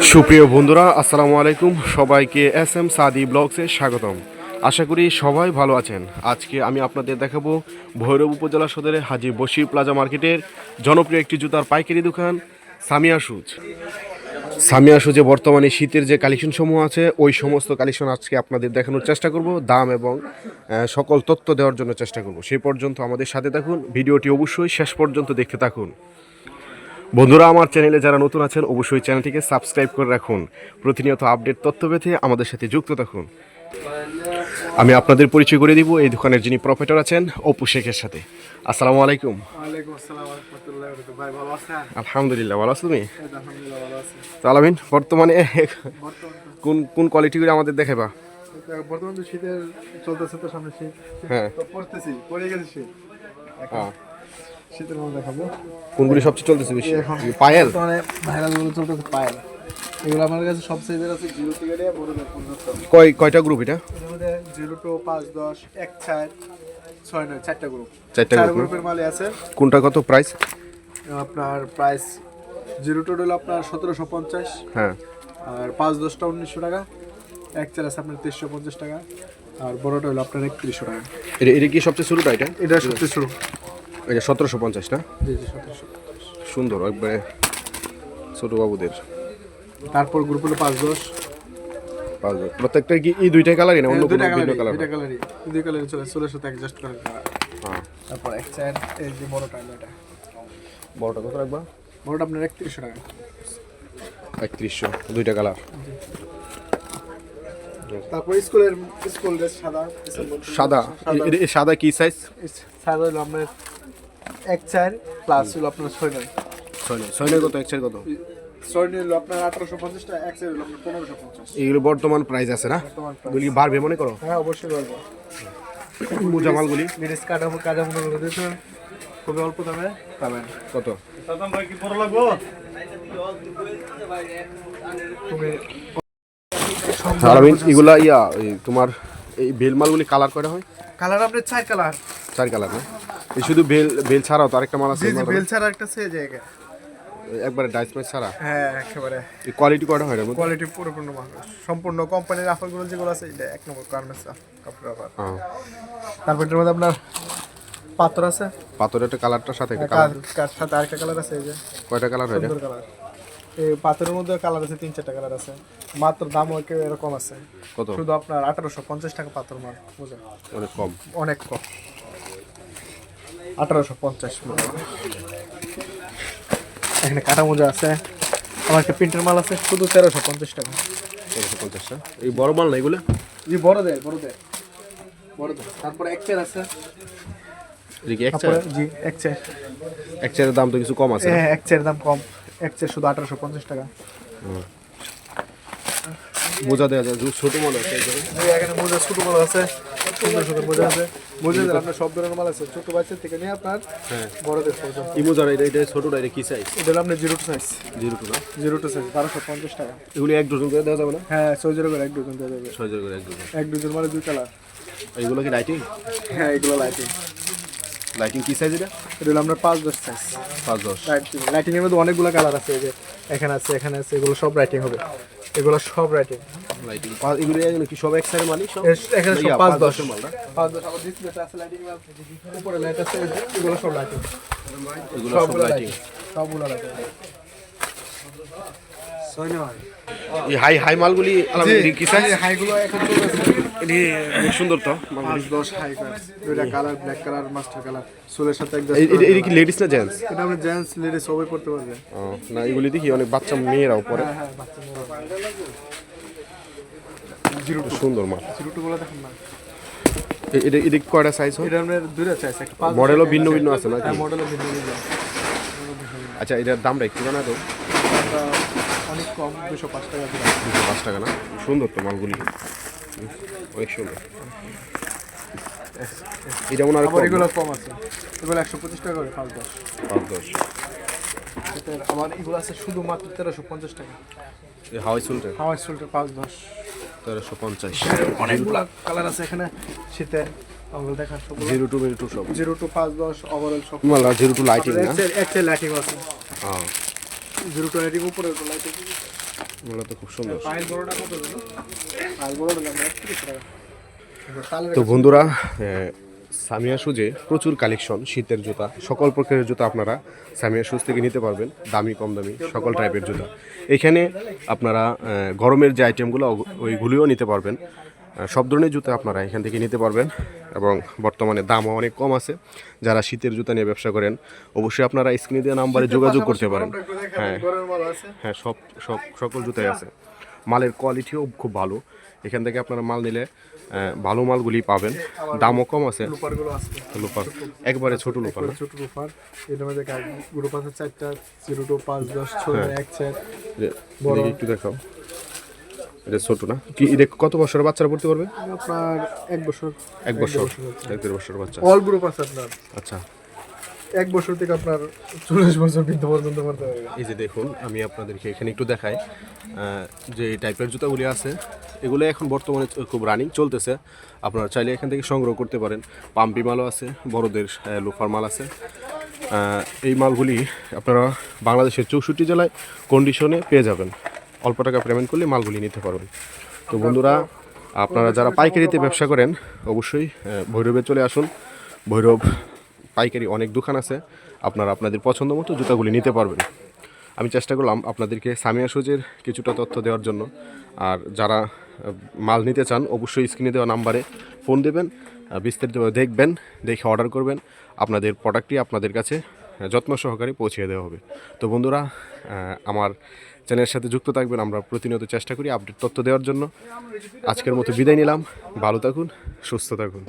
সুপ্রিয় বন্ধুরা, আসসালামু আলাইকুম। সবাইকে এস এম সাদি ব্লগসে স্বাগতম। আশা করি সবাই ভালো আছেন। আজকে আমি আপনাদের দেখাবো ভৈরব উপজেলা সদরে হাজি বশির প্লাজা মার্কেটের জনপ্রিয় একটি জুতার পাইকারি দোকান, সামিয়া সুজ। সামিয়া সুজে বর্তমানে শীতের যে কালেকশন সমূহ আছে, ওই সমস্ত কালেকশন আজকে আপনাদের দেখানোর চেষ্টা করব, দাম এবং সকল তথ্য দেওয়ার জন্য চেষ্টা করব। সেই পর্যন্ত আমাদের সাথে থাকুন, ভিডিওটি অবশ্যই শেষ পর্যন্ত দেখতে থাকুন। বন্ধুরা আমার চ্যানেলে যারা নতুন আছেন অবশ্যই চ্যানেলটিকে সাবস্ক্রাইব করে রাখুন। প্রতিনিয়ত আপডেট তথ্য পেতে আমাদের সাথে যুক্ত থাকুন। আমি আপনাদের পরিচয় করে দিব এই দোকানের যিনি প্রফেটর আছেন অপু শেখের সাথে। আসসালামু আলাইকুম। আলহামদুলিল্লাহ ভালো আছো তুমি? তো আলামিন বর্তমানে কোন কোন কোয়ালিটিগুলো আমাদের দেখাবা বর্তমান শীতের চলতেছে তো সামনে শীত। হ্যাঁ। পড়তেছি পড়ে গেছে শীত। হ্যাঁ। শীতের মধ্যে দেখাবো। কোনগুলি সবচেয়ে চলতেছে বেশি? পায়েল? বর্তমানে ভাইরালগুলো চলতেছে পায়েল। এগুলো আমার কাছে সব সাইজের আছে জিরো থেকে বড়দের পর্যন্ত কয় কয়টা গ্রুপ এটা? জিরো টু পাঁচ দশ এক চার ছয় নয় চারটা গ্রুপ চারটা চার গ্রুপের মালে আছে। কোনটা কত প্রাইস আপনার প্রাইস জিরো টু হলো আপনার সতেরোশো পঞ্চাশ। হ্যাঁ। আর পাঁচ দশটা উনিশশো টাকা। এক চার আছে আপনার তেইশশো পঞ্চাশ টাকা। আর বড়টা হলো আপনার একত্রিশশো টাকা। এটা এটা কি সবচেয়ে শুরুটা এটা? এটা সবচেয়ে শুরু। এটা সতেরোশো পঞ্চাশ না জি জি সতেরোশো সুন্দর একবারে ছোট বাবুদের। তারপর গ্রুপ হলো পাঁচ দশ। পাঁচ হাজার। প্রত্যেকটা কি এই দুইটাই কালারই না অন্য কোনো দুইটা ভিন্ন কালার দুইটা কালারই দুই কালারই চলে চোলের সাথে অ্যাডজাস্ট করে হ্যাঁ। তারপর এক চার এই যে বড়টা হলো এটা। বড়টা কত রাখবা? বড়টা আপনার একত্রিশশো টাকা। একত্রিশশো দুইটা কালার তারপর স্কুলের স্কুল ড্রেস সাদা সাদা সাদা। কি সাইজ সাদা হলো আপনার এক চার প্লাস হলো আপনার ছয় নয় ছয় নয়। ছয় নয় কত? এক চার কত? ছয় নয় হলো আপনার আঠারোশো পঞ্চাশ এক চার হলো আপনার পনেরোশো পঞ্চাশ। এগুলো বর্তমান প্রাইস আছে না। এগুলি বাড়বে মনে করো? হ্যাঁ অবশ্যই বিদেশ কাটা মনে করে খুবই অল্প দামে পাবেন। কত? এগুলা ইয়া তোমার এই বেল মালগুলি কালার করা হয়? কালার আপনার চার কালার চার কালার না? এই শুধু বেল বেল ছাড়াও তো আরেকটা মাল আছে? বেল ছাড়া একটা সে জায়গা। একবারে ডাইস ম্যাচ ছাড়া? হ্যাঁ একেবারে। এই কোয়ালিটি কটা হয় এর কোয়ালিটি পুরোপূর্ণ মাল সম্পূর্ণ কোম্পানির অফারগুলো যেগুলো আছে এটা এক নম্বর গার্মেন্টস কাপড় হ্যাঁ তারপর এটার মধ্যে আপনার পাথর আছে। পাথরের একটা কালারটার সাথে কালার কার সাথে আরেকটা কালার আছে এই যে। কয়টা কালার হয় সুন্দর কালার এই পাথরের মধ্যে কালার আছে তিন চারটা কালার আছে। মাত্র দামও একে এরকম আছে। কত? শুধু আপনার আঠারোশো পঞ্চাশ টাকা পাথর মাল বুঝলেন? অনেক কম। অনেক কম। আঠারোশো পঞ্চাশ এখানে কাটা মোজা আছে। আমার একটা প্রিন্টের মাল আছে শুধু তেরোশো পঞ্চাশ টাকা। তেরোশো পঞ্চাশটা এই বড় মাল না এগুলো? জি বড় দেয় বড় দেয়। বড় দেয়। তারপরে এক চেয়ার আছে। জি এক চেয়ার এক চেয়ারের দাম তো কিছু কম আছে হ্যাঁ এক চেয়ার দাম কম। এক চেয়ার শুধু আঠারোশো পঞ্চাশ টাকা। বোঝা দেওয়া যায় ছোট মাল আছে এখানে। মোজা ছোট মাল আছে। সুন্দর সুন্দর মোজা আছে। মোজা আপনার সব ধরনের মাল আছে। ছোট বাচ্চা থেকে নিয়ে আপনার হ্যাঁ। বড়দের পর্যন্ত। এই মোজার এটা এটা ছোটটা এটা কি সাইজ এটা আপনার zero two size zero two না? জিরো টু সাইজ বারোশো পঞ্চাশ টাকা। এগুলি এক ডজন করে দেওয়া যাবে না? হ্যাঁ ছয় জিরো করে এক ডজন দেওয়া যাবে। ছয় হাজার করে এক ডজন। এক ডজন মানে দুই কালার। এইগুলো কি লাইটিং হ্যাঁ এগুলো লাইটিং লাইটিং কি সাইজ এটা? এটা হলো আপনার পাঁচ দশ সাইজ পাঁচ দশ। লাইটিং এর মধ্যে অনেকগুলো কালার আছে এই যে এখানে আছে এখানে আছে এগুলো সব রাইটিং হবে। এগুলো সব রাইটিং লাইটিং এগুলো এগুলো কি সব এক সাইডের মালই সব এখানে সব পাঁচ দশ। দশের মাল না? পাঁচ দশ। আবার ডিসপ্লেতে আছে লাইটিং উপরে লাইট আছে এগুলো সব লাইটিং এগুলো সব লাইটিং লাইটিং সবগুলো লাইটিং এই হাই হাই মালগুলি আলাদা কি সাইজ হাইগুলো এখন চলতেছে এটি সুন্দর তো পাঁচ দশ হাই দুইটা colour black colour master colour. সোলের সাথে একদম এটা- কি লেডিস না জেন্টস এটা জেন্টস লেডি সবাই পড়তে পারবে। না এগুলি দেখি অনেক বাচ্চা মেয়েরাও পরে হ্যাঁ হ্যাঁ জিরো সুন্দর মাল জিরোটুগুলো দেখেন না? এ- এটা এটা কয়টা সাইজ হয়? এটা দুইটা একটা মডেলও ভিন্ন ভিন্ন আছে না হ্যাঁ মডেলও ভিন্ন ভিন্ন। আচ্ছা এটার দামটা একটু জানা তো। অনেক কম দুশো পাঁচ টাকা দুশো পাঁচ টাকা না? সুন্দর তো মালগুলি। অনেক সুন্দর। এটা মনে হয় এগুলো কম আছে। এগুলো একশো পঁচিশ টাকা করে পাঁচ দশ। পাঁচ দশ। আবার এগুলো আছে শুধুমাত্র তেরোশো পঞ্চাশ টাকা। এই হাওয়াই চুলটা? হাওয়াই সোলটা পাঁচ দশ। তেরোশো পঞ্চাশ। অনেকগুলো কালার আছে এখানে শীতের জিরো টু জিরো টু সব। জিরো টু পাঁচ দশ ওভারঅল সব। মাল জিরো টু লাইটিং না? একটা লাইটিং আছে। হ্যাঁ জিরো টু লাইটিং উপরে লাইটিং খুব সুন্দর। তো বন্ধুরা সামিয়া সুজে প্রচুর কালেকশন শীতের জুতা সকল প্রকারের জুতা আপনারা সামিয়া সুজ থেকে নিতে পারবেন দামি কম দামি সকল টাইপের জুতা। এখানে আপনারা গরমের যে আইটেমগুলো ওইগুলিও নিতে পারবেন। সব ধরনের জুতা আপনারা এখান থেকে নিতে পারবেন এবং বর্তমানে দামও অনেক কম আছে। যারা শীতের জুতা নিয়ে ব্যবসা করেন অবশ্যই আপনারা স্ক্রিনে দেওয়া নাম্বারে যোগাযোগ করতে পারেন। হ্যাঁ। হ্যাঁ সব সব সকল জুতাই আছে। মালের কোয়ালিটিও খুব ভালো। এখান থেকে আপনারা মাল নিলে ভালো মালগুলি পাবেন। দামও কম আছে। লোপার একবারে ছোট লোপার ছোট লুপার এটার মধ্যে গ্রুপ আছে চারটা জিরো টু পাঁচ দশ ছয় হ্যাঁ। এক চার। বড়। একটু দেখাও। এটা ছোট না? কি এটা কত বছরের বাচ্চারা পড়তে পারবে? আপনার এক বছর। এক বছর এক দেড় বছর বাচ্চা। অল গ্রুপ আছে আপনার। আচ্ছা। এক বছর থেকে আপনার চল্লিশ বছর বৃদ্ধ পর্যন্ত করতে পারবে। এই যে দেখুন আমি আপনাদেরকে এখানে একটু দেখাই যে এই টাইপের জুতাগুলি আছে এগুলো এখন বর্তমানে খুব রানিং চলতেছে। আপনারা চাইলে এখান থেকে সংগ্রহ করতে পারেন। পাম্পি মালও আছে বড়দের লোফার মাল আছে। এই মালগুলি আপনারা বাংলাদেশের চৌষট্টি জেলায় কন্ডিশনে পেয়ে যাবেন। অল্প টাকা পেমেন্ট করলে মালগুলি নিতে পারবেন। তো বন্ধুরা, আপনারা যারা পাইকারিতে ব্যবসা করেন, অবশ্যই ভৈরবে চলে আসুন। ভৈরব পাইকারি অনেক দোকান আছে, আপনারা আপনাদের পছন্দ মতো জুতাগুলি নিতে পারবেন। আমি চেষ্টা করলাম আপনাদেরকে সামিয়া সুজের কিছুটা তথ্য দেওয়ার জন্য। আর যারা মাল নিতে চান, অবশ্যই স্ক্রিনে দেওয়া নাম্বারে ফোন দেবেন বিস্তারিতভাবে দেখবেন, দেখে অর্ডার করবেন। আপনাদের প্রোডাক্টটি আপনাদের কাছে যত্ন সহকারে পৌঁছিয়ে দেওয়া হবে। তো বন্ধুরা আমার চ্যানেলের সাথে যুক্ত থাকবেন, আমরা প্রতিনিয়ত চেষ্টা করি আপডেট তথ্য দেওয়ার জন্য। আজকের মতো বিদায় নিলাম। ভালো থাকুন, সুস্থ থাকুন।